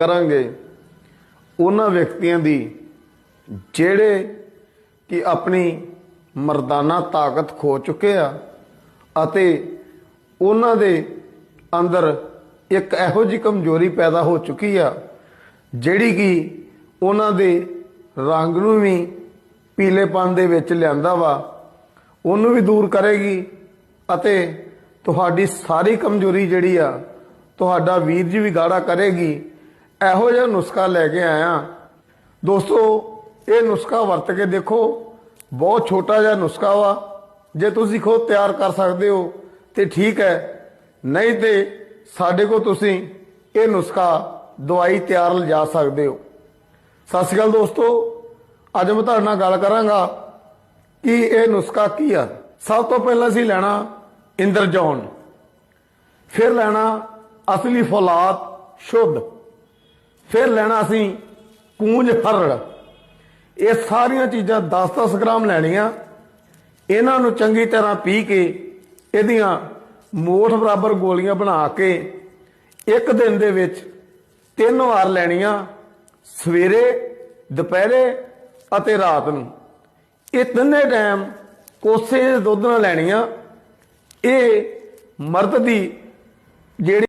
ਕਰਾਂਗੇ। ਉਹਨਾਂ ਵਿਅਕਤੀਆਂ ਦੀ ਜਿਹੜੇ ਕਿ ਆਪਣੀ ਮਰਦਾਨਾ ਤਾਕਤ ਖੋ ਚੁੱਕੇ ਆ ਅਤੇ ਉਹਨਾਂ ਦੇ ਅੰਦਰ ਇੱਕ ਇਹੋ ਜਿਹੀ ਕਮਜ਼ੋਰੀ ਪੈਦਾ ਹੋ ਚੁੱਕੀ ਆ, ਜਿਹੜੀ ਕਿ ਉਹਨਾਂ ਦੇ ਰੰਗ ਨੂੰ ਵੀ ਪੀਲੇਪਨ ਦੇ ਵਿੱਚ ਲਿਆਂਦਾ ਵਾ, ਉਹਨੂੰ ਵੀ ਦੂਰ ਕਰੇਗੀ ਅਤੇ ਤੁਹਾਡੀ ਸਾਰੀ ਕਮਜ਼ੋਰੀ ਜਿਹੜੀ ਆ, ਤੁਹਾਡਾ ਵੀਰ ਜੀ ਵੀ ਗਾੜਾ ਕਰੇਗੀ। ਇਹੋ ਜਿਹਾ ਨੁਸਖਾ ਲੈ ਕੇ ਆਇਆ। ਦੋਸਤੋ, ਇਹ ਨੁਸਖਾ ਵਰਤ ਕੇ ਦੇਖੋ। ਬਹੁਤ ਛੋਟਾ ਜਿਹਾ ਨੁਸਖਾ ਵਾ। ਜੇ ਤੁਸੀਂ ਖੁਦ ਤਿਆਰ ਕਰ ਸਕਦੇ ਹੋ, ਤੇ ਠੀਕ ਹੈ। ਨਹੀਂ ਤੇ ਸਾਡੇ ਕੋਲ ਤੁਸੀਂ ਇਹ ਨੁਸਖਾ ਦਵਾਈ ਤਿਆਰ ਲਿਜਾ ਸਕਦੇ ਹੋ। ਸਤਿ ਸ਼੍ਰੀ ਅਕਾਲ ਦੋਸਤੋ। ਅੱਜ ਮੈਂ ਤੁਹਾਡੇ ਨਾਲ ਗੱਲ ਕਰਾਂਗਾ ਕਿ ਇਹ ਨੁਸਖਾ ਕੀ ਆ। ਸਭ ਤੋਂ ਪਹਿਲਾਂ ਅਸੀਂ ਲੈਣਾ ਇੰਦਰਜੌਨ। ਫਿਰ ਲੈਣਾ ਅਸਲੀ ਫੌਲਾਦ ਸ਼ੁੱਧ। ਫਿਰ ਲੈਣਾ ਅਸੀਂ ਕੂੰਜ ਹਰੜ ਇਹ ਸਾਰੀਆਂ ਚੀਜ਼ਾਂ 10-10 ਗ੍ਰਾਮ ਲੈਣੀਆਂ। ਇਹਨਾਂ ਨੂੰ ਚੰਗੀ ਤਰ੍ਹਾਂ ਪੀ ਕੇ ਇਹਦੀਆਂ ਮੋਠ ਬਰਾਬਰ ਗੋਲੀਆਂ ਬਣਾ ਕੇ ਇੱਕ ਦਿਨ ਦੇ ਵਿੱਚ ਤਿੰਨ ਵਾਰ ਲੈਣੀਆਂ ਸਵੇਰੇ, ਦੁਪਹਿਰੇ ਅਤੇ ਰਾਤ ਨੂੰ। ਇਹ ਤਿੰਨੇ ਟਾਈਮ ਕੋਸੇ ਦੇ ਦੁੱਧ ਨਾਲ ਲੈਣੀਆਂ। ਇਹ ਮਰਦ ਦੀ ਜਿਹੜੀ